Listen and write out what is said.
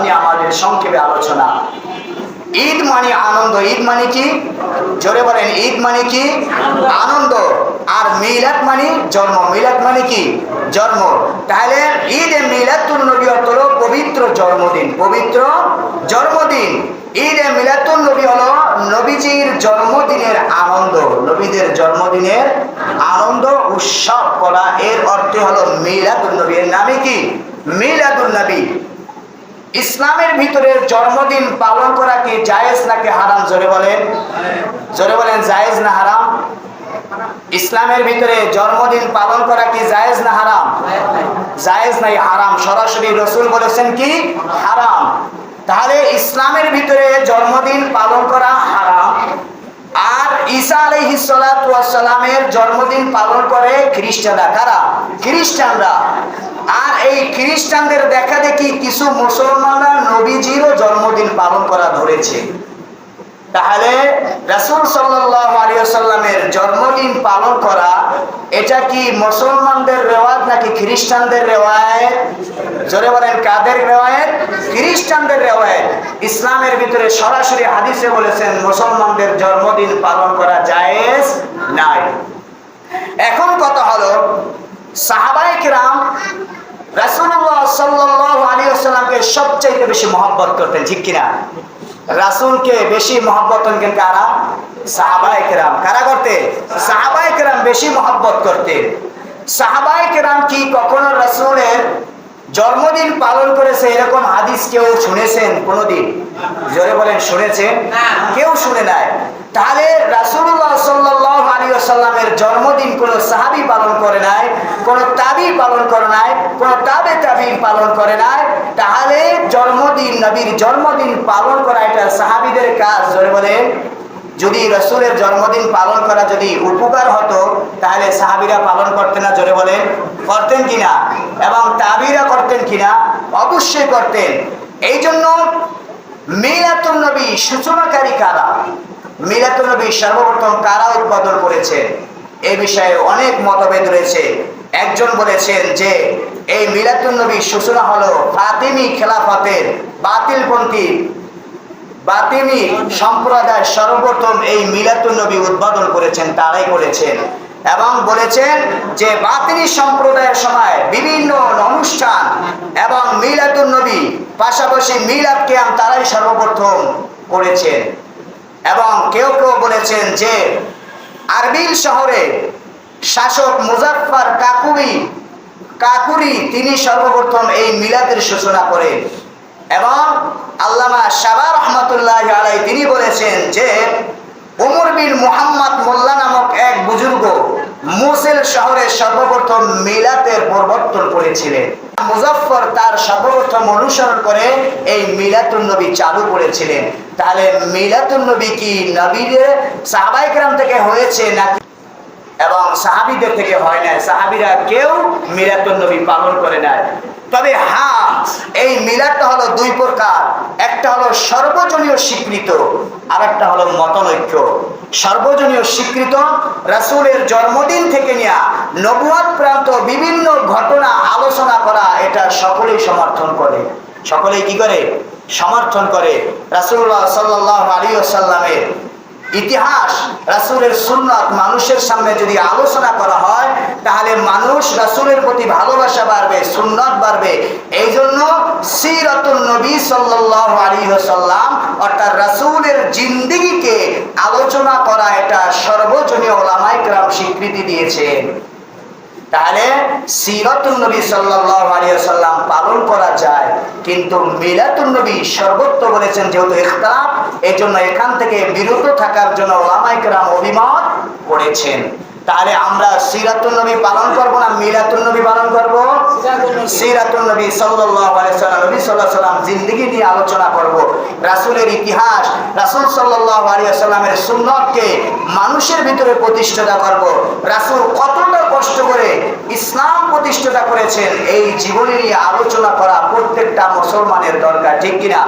নিয়ে আমাদের সংক্ষেপে আলোচনা। ঈদ মানে আনন্দ, ঈদ মানে কি? জোরে বলেন, ঈদ মানে কি? আনন্দ। আর মানে জন্ম। মানে কি? জন্ম। তাহলে ঈদ এ মিলাতুন নবী অর্থ হলো পবিত্র জন্মদিন পবিত্র জন্মদিন। ঈদ এ মিলাতুন নবী হলো নবীজির জন্মদিনের আনন্দ, নবীদের জন্মদিনের আনন্দ উৎসব করা, এর অর্থ হলো মিলাদুন নবী। এর নামে কি? মিলাদুন নবী। ইসলামের ভিতরে জন্মদিন পালন করা কি জায়েজ নাকি হারাম? জোরে বলেন। জোরে বলেন, জায়েজ না হারাম? ইসলামের ভিতরে জন্মদিন পালন করা কি জায়েজ না হারাম? জায়েজ নাই, হারাম। সরাসরি রসুল বলেছেন কি? হারাম। তাহলে ইসলামের ভিতরে জন্মদিন পালন করা হারাম। ঈসা ওয়াস সালামের জন্মদিন পালন করে খ্রিস্টানরা। কারা? খ্রিস্টানরা। আর এই খ্রিস্টানদের দেখা দেখি কিছু মুসলমানরা নবীজিরও জন্মদিন পালন করা ধরেছে। তাহলে রাসূল আলাইহি জন্মদিন পালন করা, এটা কি মুসলমানদের রেওয়াজ নাকি খ্রিস্টানদের রেওয়ায়ত? জোরে বলেন, কাদের রেওয়ায়ত? খ্রিস্টানদের রেওয়ায়ত। ইসলামের ভিতরে সরাসরি হাদিসে বলেছেন, মুসলমানদের জন্মদিন পালন করা জায়েজ নাই। এখন কথা হলো, সাহাবায়ে কিরাম রাসূলুল্লাহ সাল্লাল্লাহু আলাইহি ওয়াসাল্লামকে সবচেয়ে বেশি মহব্বত করতেন, ঠিক কিনা? রাসূলকে বেশি মহব্বত করতেন কারা? সাহাবায়ে কেরাম। কারা করতে? সাহাবায়ে কেরাম বেশি মহব্বত করতে সাহাবায়ে কেরাম কি কখনো রাসূলের জন্মদিন পালন করেছে এরকম হাদিস কেউ শুনেছেন কোনোদিন? জোরে বলেন শুনেছেন? কেউ শুনে নাই। তাহলে রাসূলুল্লাহ সাল্লাল্লাহু আলাইহি ওয়াসাল্লামের জন্মদিন কোন সাহাবী পালন করে নাই কোন তাবি পালন করে নাই কোন তাবে তাবি পালন করে নাই। তাহলে জন্মদিন নবীর জন্মদিন পালন করা এটা সাহাবিদের কাজ জোরে বলেন। যদি রসুলের জন্মদিন পালন করা যদি উপকার হতো তাহলে সাহাবিরা পালন করতেন না জোরে বলেন। করতেন কিনা এবং কিনা অবশ্যই করতেন। এই জন্য মিলাতুল নবী সূচনাকারী কারা? মিলাতুল নবী সর্বপ্রথম কারা উৎপাদন করেছেন? এই বিষয়ে অনেক মতভেদ রয়েছে। একজন বলেছেন যে, এই মিলাতুল সূচনা হলো ফাতিমি খেলাফতের বাতিলপন্থী বাতিনি সম্প্রদায় সর্বপ্রথম এই মিলাতুন নবী উদ্বোধন করেছেন, তারাই করেছেন। এবং বলেছেন যে বাতিনি সম্প্রদায়ের সময় বিভিন্ন অনুষ্ঠান এবং মিলাতুন নবী, পাশাপাশি মিলাদ কিয়াম তারাই সর্বপ্রথম করেছেন। এবং কেউ কেউ বলেছেন যে আরবিল শহরে শাসক মুজাফফর কাকুরি কাকুরি তিনি সর্বপ্রথম এই মিলাদের সূচনা করেন। এবং আল্লামা সাবা রহমতুল্লাহ আলাই তিনি বলেছেন যে উমর বিন মোহাম্মদ মোল্লা নামক শহরে সর্বপ্রথম মিলাতের প্রবর্তন করেছিলেন। মুজফর তার সর্বপ্রথম অনুসরণ করে এই মিলাতুন নবী চালু করেছিলেন। তাহলে মিলাতুন নবী কি নবীর সাহাবাইকরাম থেকে হয়েছে নাকি এবং সাহাবিদের থেকে হয় না সাহাবিরা কেউ মিলাতুন নবী পালন করে নাই। তবে হ্যাঁ এই মিলাদটা হলো দুই প্রকার। একটা হলো সর্বজনীয় স্বীকৃত আর একটা হলো মতনৈক্য। সর্বজনীয় স্বীকৃত রাসূলের জন্মদিন থেকে নেওয়া নবুয়াদ প্রান্ত বিভিন্ন ঘটনা আলোচনা করা এটা সকলেই সমর্থন করে। সকলেই কি করে? সমর্থন করে। রাসূলুল্লাহ সাল্লাল্লাহু আলাইহি ওয়াসাল্লামের ইতিহাস, রাসুলের সুন্নত মানুষের সামনে যদি আলোচনা করা হয়, তাহলে মানুষ রাসুলের প্রতি ভালোবাসা বাড়বে, সুন্নত বাড়বে। এই জন্য সিরতুল নবী আলাইহি অর্থাৎ রাসুলের জিন্দিগিকে আলোচনা করা এটা সর্বজনীয় ওলামাইকরাম কেরাম স্বীকৃতি দিয়েছেন। তাহলে সিরাতুন নবী সাল্লাল্লাহু আলাইহি ওয়াসাল্লাম পালন করা যায়। কিন্তু মিলাতুন নবী সর্বত্র বলেছেন যেহেতু ইখতিলাফ এই জন্য এখান থেকে বিরত থাকার জন্য ওলামায়ে কেরাম অভিমত করেছেন। তাহলে আমরা সিরাতুন নবী পালন করব না মিলাতুন নবী পালন করব? সিরাতুন নবী সাল্লাল্লাহু আলাইহি সাল্লাম নবী সাল্লাল্লাহু আলাইহি সাল্লাম জিন্দেগি নিয়ে আলোচনা করব। রাসূলের ইতিহাস, রাসূল সাল্লাল্লাহু আলাইহি সাল্লামের সুন্নাতকে মানুষের ভিতরে প্রতিষ্ঠাতা করব। রাসূল প্রতিষ্ঠাতা করেছেন এই জীবনী নিয়ে আলোচনা করা প্রত্যেকটা মুসলমানের দরকার ঠিক কিনা?